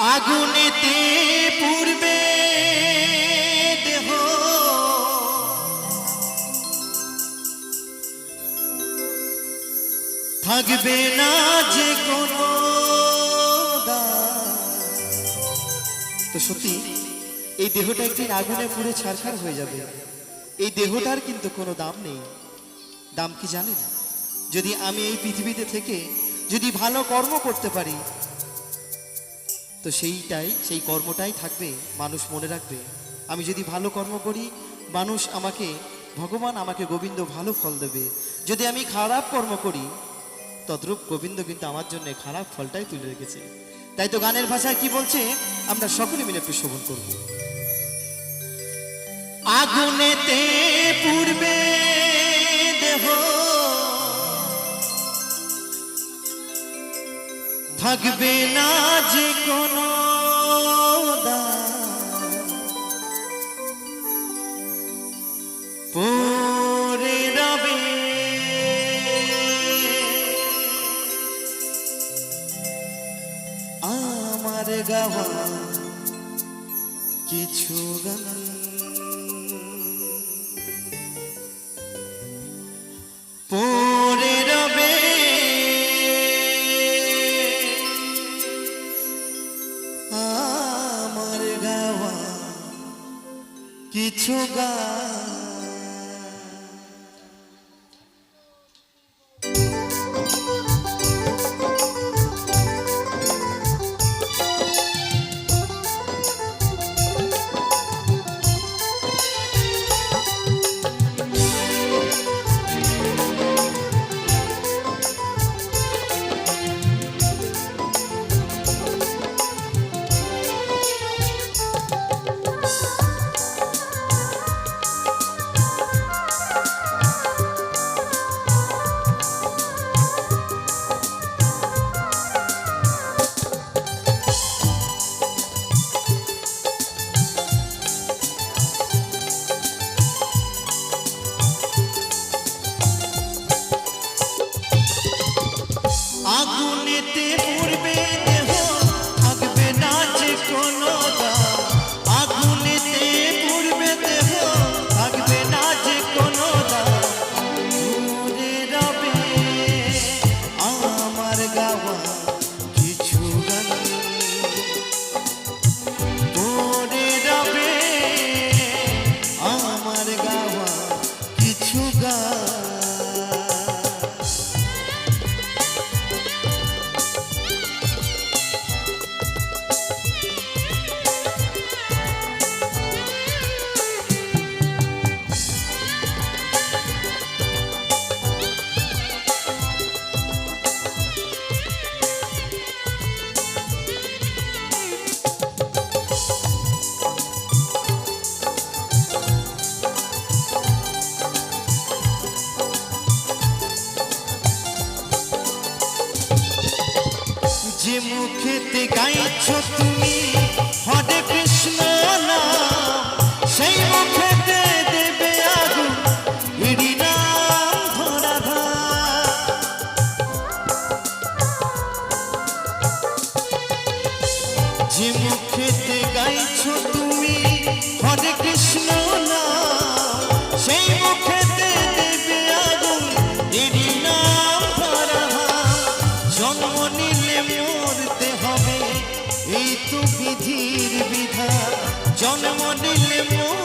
আগুনেতে পূর্বে দেহ। থাকবে না যে কোনো। তো সত্যি, এই দেহটা একদিন আগুনে পুড়ে ছারখার হয়ে যাবে। এই দেহটার কিন্তু কোনো দাম নেই। দাম কি জানেন? যদি আমি এই পৃথিবীতে থেকে যদি ভালো কর্ম করতে পারি তো সেইটাই, সেই কর্মটাই থাকবে, মানুষ মনে রাখবে। আমি যদি ভালো কর্ম করি, মানুষ আমাকে, ভগবান আমাকে গোবিন্দ ভালো ফল দেবে। যদি আমি খারাপ কর্ম করি, তদ্রূপ গোবিন্দ কিন্তু আমার জন্য খারাপ ফলটাই তুলে রেখেছে। তাই তো গানের ভাষায় কি বলছে? আমরা সকলে মিলে একটু শোভন করব। আগুনেতে পূর্বে থাকবে না যে কোনো আমার গাওয়া কিছু গান। কিছু যে মুখেতে গাইছ তুমি, হরে কৃষ্ণ নাম সেই মুখেতে দেবে আগুন, হরি নাম ধরা যে মুখেতে গাইছ তুমি জন্ম নিলে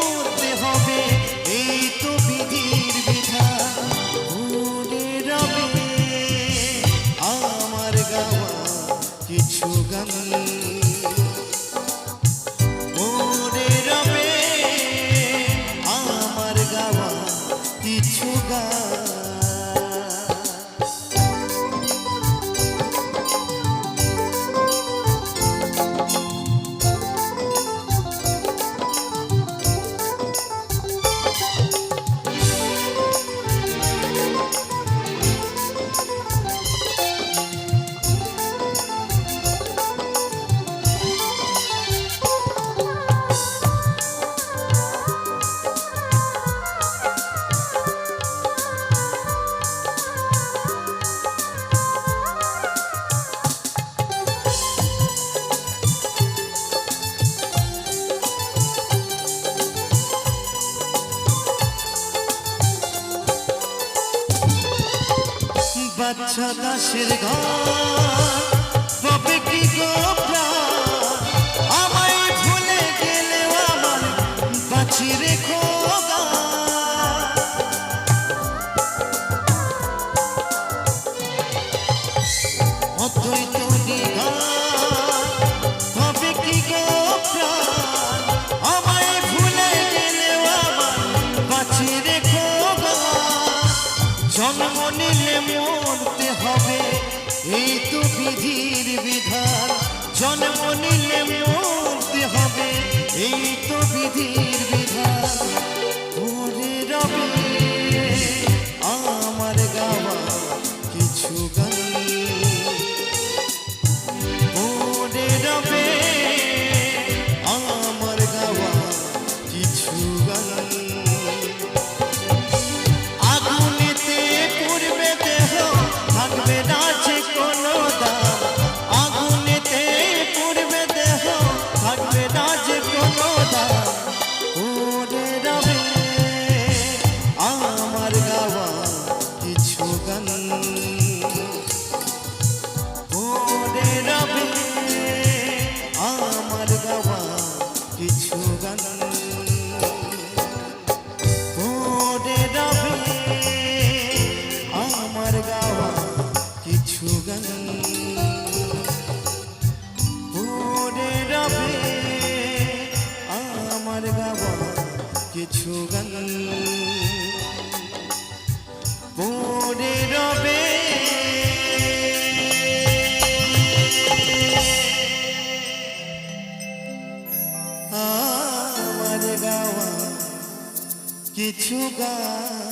বাচ্চা দাসের ঘর। তবে কি গো আমায় ভুলে গেলে আমার বাঁচি রেখো গা। এই তো বিধি কিছু গান।